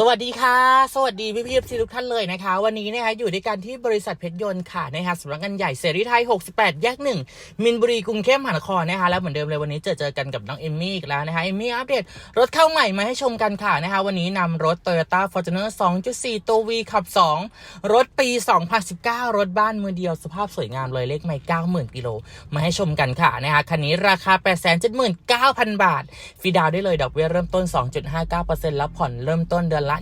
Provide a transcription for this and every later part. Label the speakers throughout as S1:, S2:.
S1: สวัสดีค่ะ สวัสดีพี่พี่ๆทุกท่านเลยนะคะ วันนี้นะคะอยู่ด้วยกันที่บริษัทเพชรยนต์ค่ะนะคะสำนักงานใหญ่เสรีไทย 68 แยกหนึ่งมินบุรีกรุงเทพมหานครนะคะแล้วเหมือนเดิมเลยวันนี้เจอเจอกันกับน้องเอมมี่อีกแล้วนะคะเอมมี่อัปเดตรถเข้าใหม่มาให้ชมกันค่ะนะคะวันนี้นำรถ Toyota Fortuner 2.4 ตัว V ขับ 2 รถปี 2019 รถบ้านมือเดียวสภาพสวยงามเลยเลขไม่90,000กิโลมาให้ชมกันค่ะนะคะคันนี้ราคา 879,000 บาทฟรีดาวได้เลยดอกเบี้ยเริ่มต้น 2.59%แล้วผ่อนเริ่มต้นเดือนละ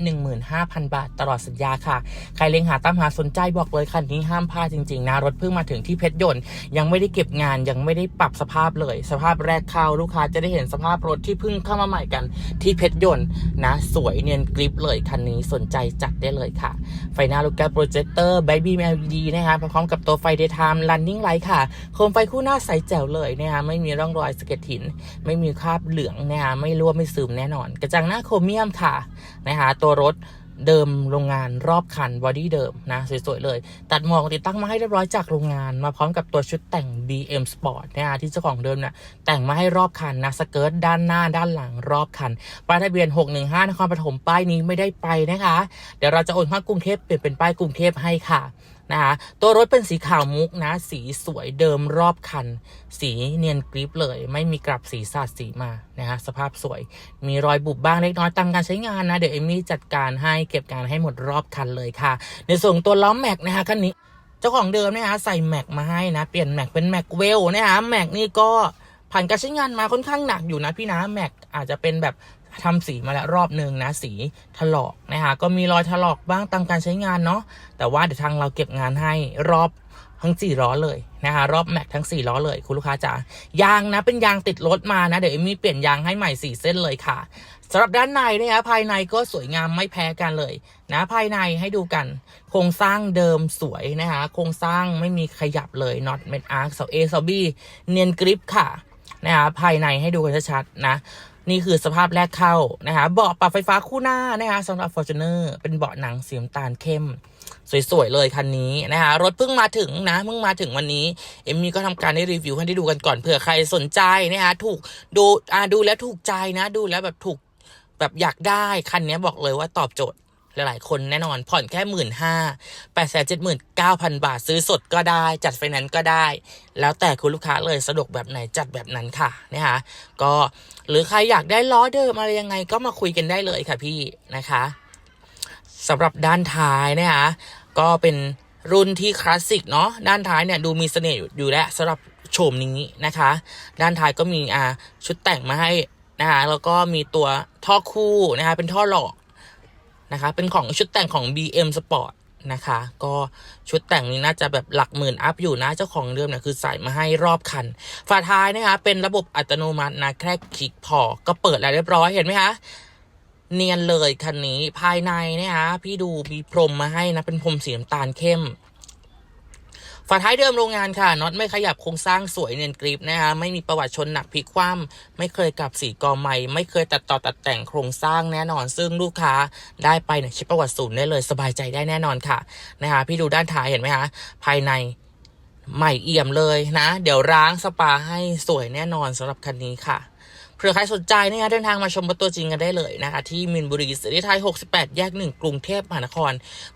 S1: 15,000 บาทตลอดสัญญาค่ะ ใครเล็งหาตามหาสนใจบอกเลยคันนี้ห้ามพลาดจริงๆนะรถเพิ่งมาถึงที่เพชรยนต์ยังไม่ได้เก็บงานยังไม่ได้ปรับสภาพเลย สภาพแรกเข้าลูกค้าจะได้เห็นสภาพรถที่เพิ่งเข้ามาใหม่กันที่เพชรยนต์นะ สวยเนียนกริปเลยคันนี้สนใจจัดได้เลยค่ะ ไฟหน้าลูกแก้วโปรเจคเตอร์ไบบีม LED นะคะพร้อมกับตัวไฟ daytime running light ค่ะโคมไฟคู่หน้าใสแจ๋วเลยนะคะไม่มีร่องรอยสเก็ดหิน ไม่มีคราบเหลืองนะคะไม่รั่วไม่ซึมแน่นอน กระจังหน้าโครเมียมค่ะนะคะตัวรถเดิมโรงงานรอบคันบอดี้เดิมนะสวยๆเลย ตัดหมอกติดตั้งมาให้เรียบร้อยจากโรงงาน มาพร้อมกับตัวชุดแต่ง BM Sport นะที่เจ้าของเดิมเนี่ยแต่งมาให้รอบคันนะสเกิร์ตด้านหน้าด้านหลังรอบคันป้ายทะเบียน 615นครปฐมป้ายนี้ไม่ได้ไปนะคะ เดี๋ยวเราจะโอนเข้ากรุงเทพเปลี่ยนเป็นป้ายกรุงเทพให้ค่ะ นะคะตัวรถเป็นสีขาวมุกนะ สีสวยเดิมรอบคัน สีเนียนกริปเลย ไม่มีกลับสีสาดสีมานะคะสภาพสวย มีรอยบุบบ้างเล็กน้อยตามการใช้งานนะ เดี๋ยวเอมี่จัดการให้เก็บการให้หมดรอบคันเลยค่ะ ในส่วนตัวล้อแม็กนะคะคันนี้เจ้าของเดิมนะคะใส่แม็กมาให้นะเปลี่ยนแม็กเป็นแม็กเวลนะคะแม็กนี่ก็ผ่านการใช้งานมาค่อนข้างหนักอยู่นะพี่นะแม็กอาจจะเป็นแบบ ทำสีมาแล้วรอบหนึ่งนะสีถลอกนะคะก็มีรอยถลอกบ้างตามการใช้งานเนาะแต่ว่าเดี๋ยวทางเราเก็บงานให้รอบทั้งสี่ล้อเลยนะคะรอบแม็กทั้งสี่ล้อเลย คุณลูกค้าจ๋ายางนะเป็นยางติดรถมานะ เดี๋ยวเอมมี่เปลี่ยนยางให้ใหม่สี่เส้นเลยค่ะสำหรับด้านในนะคะภายในก็สวยงามไม่แพ้กันเลย นะภายในให้ดูกัน โครงสร้างเดิมสวยนะคะโครงสร้างไม่มีขยับเลยน็อตเม็ดอาร์คเสาเอเสาบีเนียนกริปค่ะนะคะภายในให้ดูกันชัดๆนะ นี่คือสภาพแรกเข้านะคะเบาะปรับไฟฟ้าคู่หน้านะคะสำหรับ Fortuner เป็นเบาะหนังสีน้ำตาลเข้ม สวยๆเลยคันนี้นะคะรถเพิ่งมาถึงนะเพิ่งมาถึงวันนี้ เอมมี่ก็ทำการได้รีวิวให้ได้ดูกันก่อนเผื่อใครสนใจนะคะถูกดูอ่าดูแล้วถูกใจนะ ดูแล้วแบบถูกแบบอยากได้คันนี้บอกเลยว่าตอบโจทย์ หลายๆ คนแน่นอนผ่อนแค่หมื่นห้าแปดแสนเจ็ดหมื่นเก้าพันบาทซื้อสดก็ได้ จัดไฟแนนซ์ก็ได้ แล้วแต่คุณลูกค้าเลยสะดวกแบบไหนจัดแบบนั้นค่ะนะคะก็หรือใครอยากได้ล้อเดิมอะไรยังไงก็มาคุยกันได้เลยค่ะพี่นะคะสำหรับด้านท้ายนะคะก็เป็นรุ่นที่คลาสสิกเนาะด้านท้ายเนี่ยดูมีเสน่ห์อยู่แล้วสำหรับโฉมนี้นะคะ ด้านท้ายก็มีอ่าชุดแต่งมาให้นะคะแล้วก็มีตัวท่อคู่นะคะเป็นท่อหลอก นะคะ เป็นของชุดแต่งของ BM Sport นะคะ ก็ชุดแต่งนี้น่าจะแบบหลักหมื่นอัพอยู่นะ เจ้าของเดิมเนี่ยคือใส่มาให้รอบคัน ฝาท้ายนะคะ เป็นระบบอัตโนมัตินะ แค่คลิกพอ ก็เปิดแล้วเรียบร้อย เห็นไหมคะ เนียนเลยคันนี้ ภายในนะคะพี่ดูมีพรมมาให้นะ เป็นพรมสีน้ำตาลเข้ม ฝาท้ายเดิมโรงงานค่ะน็อตไม่ขยับโครงสร้างสวยเนียนกริปนะคะไม่มีประวัติชนหนักพลิกคว่ำไม่เคยกลับสีกอใหม่ ไม่เคยตัดต่อตัดแต่งโครงสร้างแน่นอน ซึ่งลูกค้าได้ไปเนี่ยเช็คประวัติศูนย์ได้เลยสบายใจได้แน่นอนค่ะนะคะพี่ดูด้านท้ายเห็นไหมคะภายในใหม่เอี่ยมเลยนะ เดี๋ยวร้างสปาให้สวยแน่นอนสำหรับคันนี้ค่ะ เผื่อใครสนใจนะคะเดินทางมาชมรถตัวจริงกันได้เลยนะคะ ที่มินบุรีสิริไทย 68 แยก 1 กรุงเทพมหานคร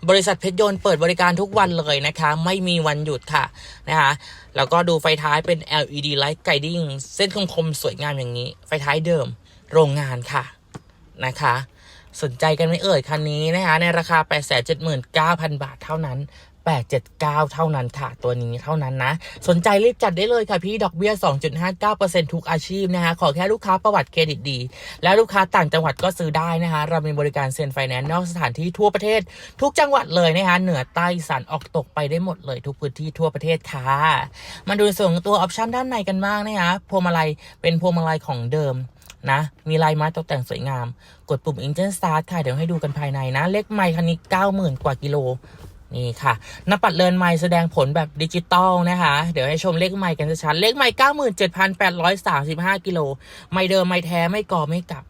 S1: บริษัทเพชรยนต์เปิดบริการทุกวันเลยนะคะ ไม่มีวันหยุดค่ะนะคะแล้วก็ดูไฟท้ายเป็น LED light guiding เส้นคมๆสวยงามอย่างนี้ ไฟท้ายเดิม โรงงานค่ะนะคะสนใจกันไม่เอ่ยคันนี้นะคะในราคา 879,000 บาทเท่านั้น 879 เท่านั้นค่ะ ตัวนี้เท่านั้นนะ สนใจรีบจัดได้เลยค่ะพี่ดอกเบี้ย 2.59%ทุกอาชีพนะคะ ขอแค่ลูกค้าประวัติเครดิตดี และลูกค้าต่างจังหวัดก็ซื้อได้นะคะ เรามีบริการเซ็นไฟแนนซ์นอกสถานที่ทั่วประเทศ ทุกจังหวัดเลยนะคะ เหนือใต้สานออกตกไปได้หมดเลย ทุกพื้นที่ทั่วประเทศค่ะ มาดูส่วนตัวออปชั่นด้านในกันบ้างนะคะพวงมาลัยเป็นพวงมาลัยของเดิมนะ มีลายไม้ตกแต่งสวยงาม กดปุ่ม Engine Start ค่ะ เดี๋ยวให้ดูกันภายในนะ เลขไมค์คันนี้ 90,000 กว่ากิโล นี่ค่ะน้าปัดเลินไมค์แสดงผลแบบดิจิตอลนะคะ เดี๋ยวให้ชมเลขไมค์กันชัดเลขไมค์97,835 กิโล ไมค์เดิมไมค์แท้ไม่ก่อไม่กลับ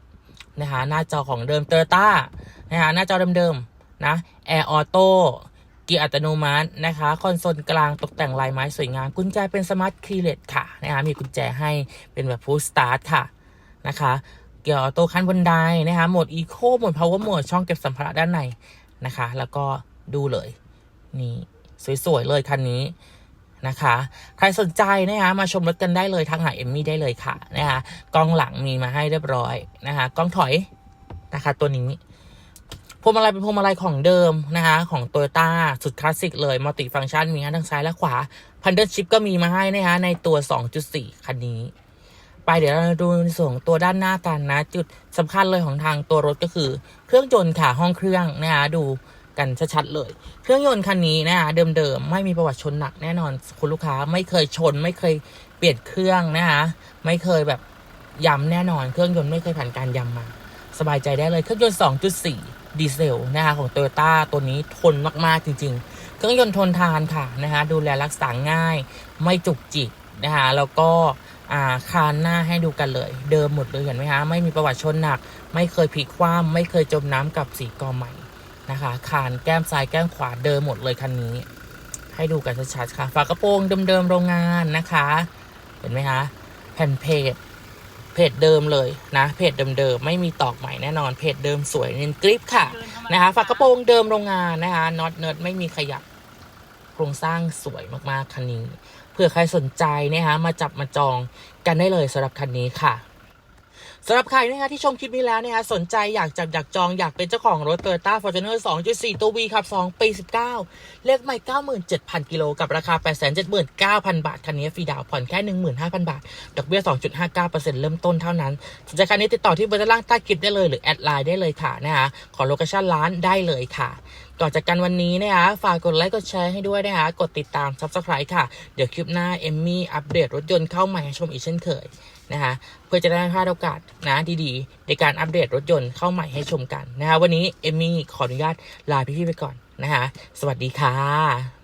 S1: นะคะหน้าจอของเดิมเตอร์ต้านะคะหน้าจอเดิมๆนะแอร์ออโต้เกียร์อัตโนมัตินะคะ คอนโซลกลางตกแต่งลายไม้สวยงาม กุญแจเป็นสมาร์ทคีเลสค่ะนะคะมีกุญแจให้เป็นแบบฟูลสตาร์ทค่ะนะคะเกียร์ออโต้ขั้นบนไดนะคะโหมดอีโคโหมดพาวเวอร์โหมดช่องเก็บสัมภาระด้านในนะคะ แล้วก็ดูเลย นี่ สวย ๆ เลยคันนี้นะคะ ใครสนใจนะคะมาชมรถกันได้เลยทักหาเอมมี่ได้เลยค่ะนะคะกล้องหลังมีมาให้เรียบร้อยนะคะกล้องถอยนะคะตัวนี้พวงมาลัยเป็นพวงมาลัยของเดิมนะคะของโตโยต้าสุดคลาสสิกเลยมัลติฟังก์ชันมีทั้งซ้ายและขวาพันเดิลชิปก็มีมาให้นะคะในตัว 2.4 คันนี้ ไปเดี๋ยวเราดูในส่วนของตัวด้านหน้ากันนะ จุดสำคัญเลยของทางตัวรถก็คือ เครื่องยนต์ค่ะห้องเครื่องนะคะดู กันชัดๆเลย เครื่องยนต์คันนี้นะคะเดิมๆไม่มีประวัติชนหนักแน่นอนคุณลูกค้าไม่เคยชน ไม่เคยเปลี่ยนเครื่องนะคะไม่เคยแบบย้ำแน่นอน เครื่องยนต์ไม่เคยผ่านการย้ำมา สบายใจได้เลยเครื่องยนต์ 2.4 ดีเซลนะคะของ Toyota ตัวนี้ทนมากๆจริง ๆ เครื่องยนต์ทนทานค่ะนะคะดูแลรักษาง่าย ไม่จุกจิกนะคะแล้วก็อ่าคานหน้าให้ดูกันเลย เดิมหมดเลยเห็นไหมคะไม่มีประวัติชนหนัก ไม่เคยพลิกคว่ำไม่เคยจมน้ำกับสีกอใหม่ นะคะคานแก้มซ้ายแก้มขวาเดิมหมดเลยคันนี้ ให้ดูกันชัดๆค่ะ ฝากระโปรงเดิมๆโรงงานนะคะ เห็นไหมคะ แผ่นเพจเพจเดิมเลยนะ เพจเดิมๆไม่มีตอกใหม่แน่นอนเพจเดิมสวยเนียนกริปค่ะนะคะฝากระโปรงเดิมโรงงานนะคะน็อตเนิร์ดไม่มีขยับโครงสร้างสวยมากๆคันนี้เผื่อใครสนใจนะคะมาจับมาจองกันได้เลยสำหรับคันนี้ค่ะ สำหรับใครนะคะที่ชมคลิปนี้แล้วนะคะสนใจอยากจับอยากจองอยากเป็นเจ้าของรถ Toyota Fortuner 2.4 ตัว V ขับ 2 ปี 19 เลขไม่ 97,000 กิโลกับราคา 879,000 บาท คันนี้ฟรีดาวน์ผ่อนแค่ 15,000 บาท ดอกเบี้ย 2.59%เริ่มต้นเท่านั้นสนใจคันนี้ติดต่อที่เบอร์ด้านล่างใต้คลิปได้เลยหรือแอดไลน์ได้เลยค่ะนะคะขอโลเคชั่นร้านได้เลยค่ะ ก่อนจากกันวันนี้นะคะฝากกดไลค์กดแชร์ให้ด้วยนะคะกดติดตาม Subscribe ค่ะ เดี๋ยวคลิปหน้าเอมมี่อัปเดตรถยนต์เข้าใหม่ให้ชมอีกเช่นเคยนะคะเพื่อจะได้พลาดโอกาสนะดีๆ ในการอัปเดตรถยนต์เข้าใหม่ให้ชมกันนะคะวันนี้เอมมี่ขออนุญาตลาพี่ๆไปก่อนนะคะสวัสดีค่ะ